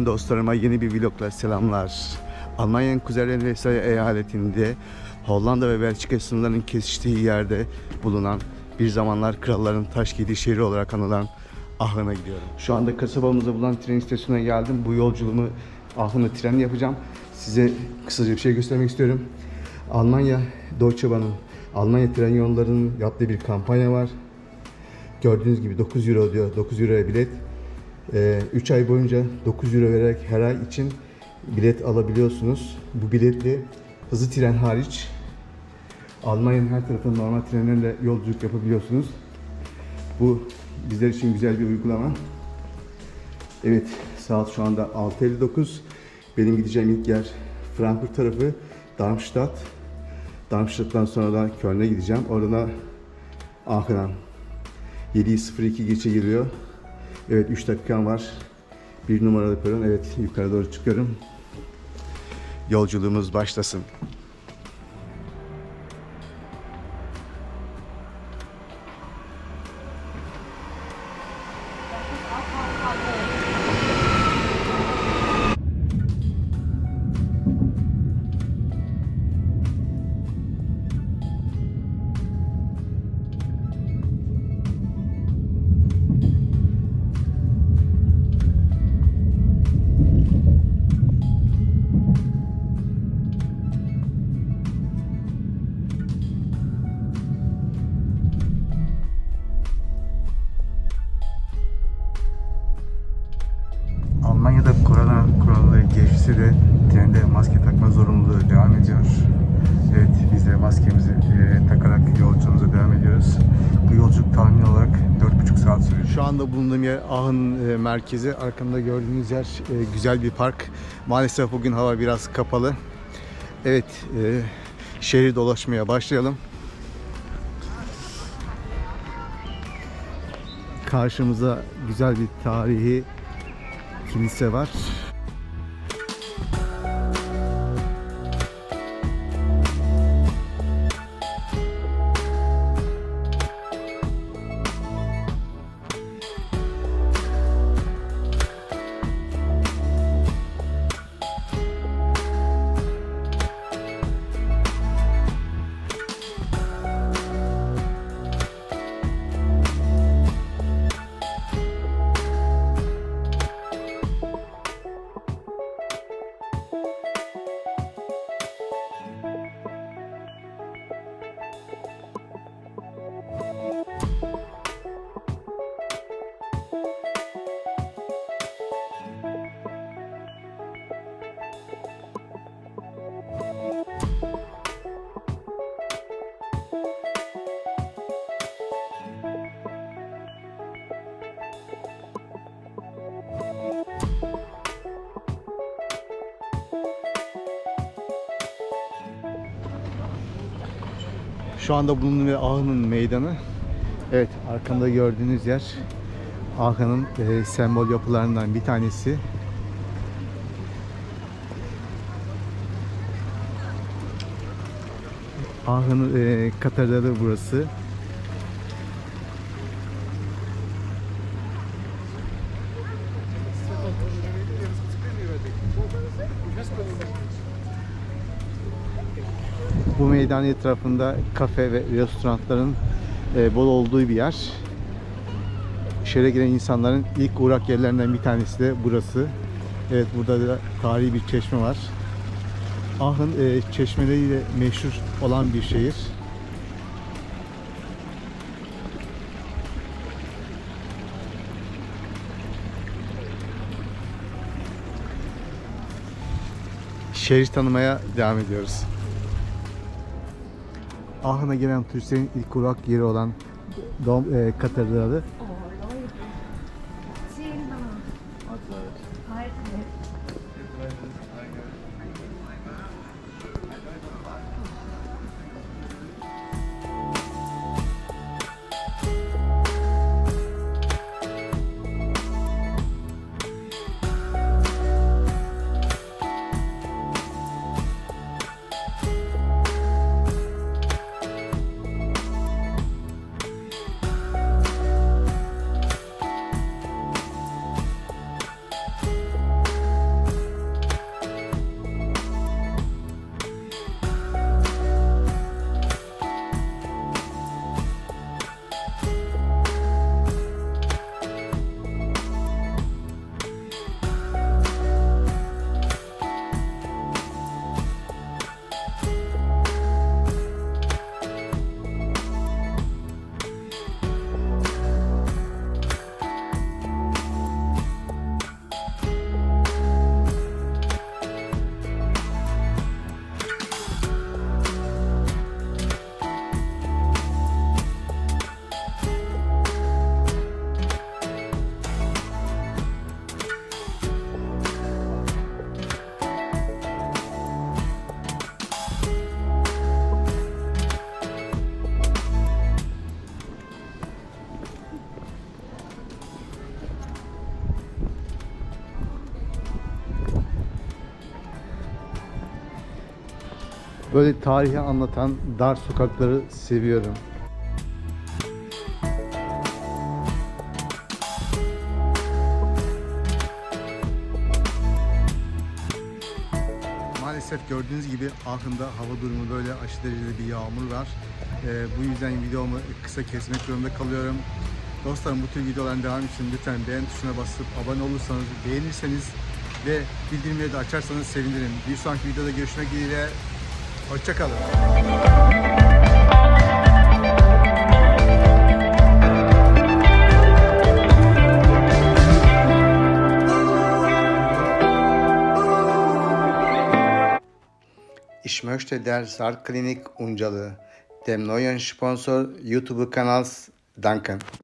Bütün dostlarıma yeni bir vlogla selamlar. Almanya'nın Kuzey Rhein-Westfalia eyaletinde Hollanda ve Belçika sınırlarının kesiştiği yerde bulunan bir zamanlar kralların taş giydiği şehri olarak anılan Aachen'a gidiyorum. Şu anda kasabamızda bulunan tren istasyonuna geldim. Bu yolculuğumu Aachen'la trenle yapacağım. Size kısaca bir şey göstermek istiyorum. Almanya Deutsche Bahn'ın Almanya tren yollarının yaptığı bir kampanya var. Gördüğünüz gibi 9 euro diyor. 9 euroya bilet. 3 ay boyunca 9 euro vererek her ay için bilet alabiliyorsunuz. Bu biletle hızlı tren hariç Almanya'nın her tarafında normal trenlerle yolculuk yapabiliyorsunuz. Bu bizler için güzel bir uygulama. Evet, saat şu anda 6.59. Benim gideceğim ilk yer Frankfurt tarafı, Darmstadt. Darmstadt'tan sonra da Köln'e gideceğim. Orada Aachen'a 7.02 geçe geliyor. Evet 3 dakikam var. Bir numaralı peron. Evet yukarı doğru çıkıyorum. Yolculuğumuz başlasın. Geçse de trende maske takma zorunluluğu devam ediyor. Evet biz de maskemizi e, takarak yolculuğumuza devam ediyoruz. Bu yolculuk tahmin olarak 4,5 saat sürüyor. Şu anda bulunduğum yer Aachen e, merkezi. Arkamda gördüğünüz yer e, güzel bir park. Maalesef bugün hava biraz kapalı. Evet e, şehri dolaşmaya başlayalım. Karşımıza güzel bir tarihi kilise var. Şu anda bulunduğum yer Aachen'ın meydanı. Evet arkamda gördüğünüz yer Aachen'ın e, sembol yapılarından bir tanesi. Aachen'ın e, katedrali burası. Bu meydan etrafında kafe ve restoranların e, bol olduğu bir yer. Şehre giren insanların ilk uğrak yerlerinden bir tanesi de burası. Evet burada da tarihi bir çeşme var. Aachen e, çeşmeleriyle meşhur olan bir şehir. Şehri tanımaya devam ediyoruz. Ahın'a gelen turistlerin ilk durak yeri olan Dom, e, Katedrali. Hayır. Böyle tarihi anlatan dar sokakları seviyorum. Maalesef gördüğünüz gibi Ahın'da hava durumu böyle aşırı derecede bir yağmur var. Ee, bu yüzden videomu kısa kesmek zorunda kalıyorum. Dostlarım bu tür videoların devamı için lütfen beğen tuşuna basıp abone olursanız, beğenirseniz ve bildirimleri de açarsanız sevinirim. Bir sonraki videoda görüşmek dileğiyle. Hoşçakalın. Ich möchte der Sartklinik Uncalı, dem Sponsor YouTube-Kanals danken.